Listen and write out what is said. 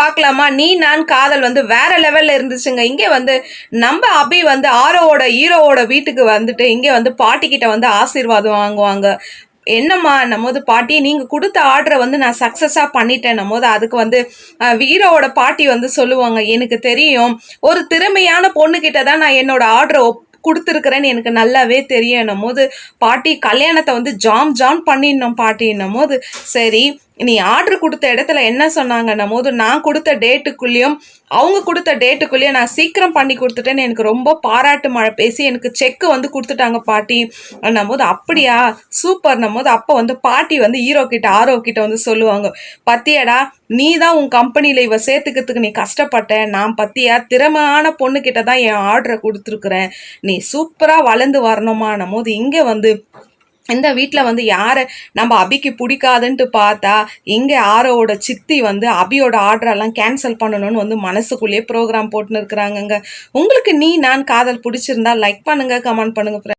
பார்க்கலாமா? நீ நான் காதல் வந்து வேற லெவல்ல இருந்துச்சுங்க. இங்கே வந்து நம்ம அபி வந்து ஆரோவோட ஹீரோவோட வீட்டுக்கு வந்துட்டு இங்கே வந்து பாட்டி கிட்ட வந்து ஆசீர்வாதம் வாங்குவாங்க. என்னம்மா நம்மது பாட்டி நீங்கள் கொடுத்த ஆர்டரை வந்து நான் சக்ஸஸாக பண்ணிட்டேன் நம்மது அதுக்கு வந்து வீரோட பாட்டி வந்து சொல்லுவாங்க எனக்கு தெரியும். ஒரு திறமையான பொண்ணுக்கிட்ட தான் நான் என்னோட ஆர்டரை ஒப் கொடுத்துருக்குறேன்னு எனக்கு நல்லாவே தெரியும் போது பாட்டி கல்யாணத்தை வந்து ஜாம் ஜாம் பண்ணிடணும் பாட்டின்னும் போது சரி நீ ஆர்டர் கொடுத்த இடத்துல என்ன சொன்னாங்கன்னும் போது நான் கொடுத்த டேட்டுக்குள்ளேயும் அவங்க கொடுத்த டேட்டுக்குள்ளேயும் நான் சீக்கிரம் பண்ணி கொடுத்துட்டேன்னு எனக்கு ரொம்ப பாராட்டு மழை பேசி எனக்கு செக்கு வந்து கொடுத்துட்டாங்க பாட்டி. அண்ணும் போது அப்படியா? சூப்பர்னும் போது அப்போ வந்து பாட்டி வந்து ஹீரோ கிட்ட ஆரோ கிட்ட வந்து சொல்லுவாங்க பத்தியடா நீ தான் உன் கம்பெனியில் இவ சேர்த்துக்கிறதுக்கு நீ கஷ்டப்பட்ட. நான் பத்தியா? திறமையான பொண்ணுக்கிட்ட தான் என் ஆர்டரை கொடுத்துருக்குறேன். நீ சூப்பராக வளர்ந்து வரணுமான்னும் போது இங்கே வந்து இந்த வீட்டில் வந்து யாரை நம்ம அபிக்கு பிடிக்காதுன்ட்டு பார்த்தா இங்கே ஆரோவோட சித்தி வந்து அபியோட ஆர்டரெல்லாம் கேன்சல் பண்ணணும்னு வந்து மனசுக்குள்ளேயே ப்ரோக்ராம் போட்டுன்னு இருக்கிறாங்கங்க உங்களுக்கு நீ நான் காதல் பிடிச்சிருந்தா லைக் பண்ணுங்க கமெண்ட் பண்ணுங்கள்.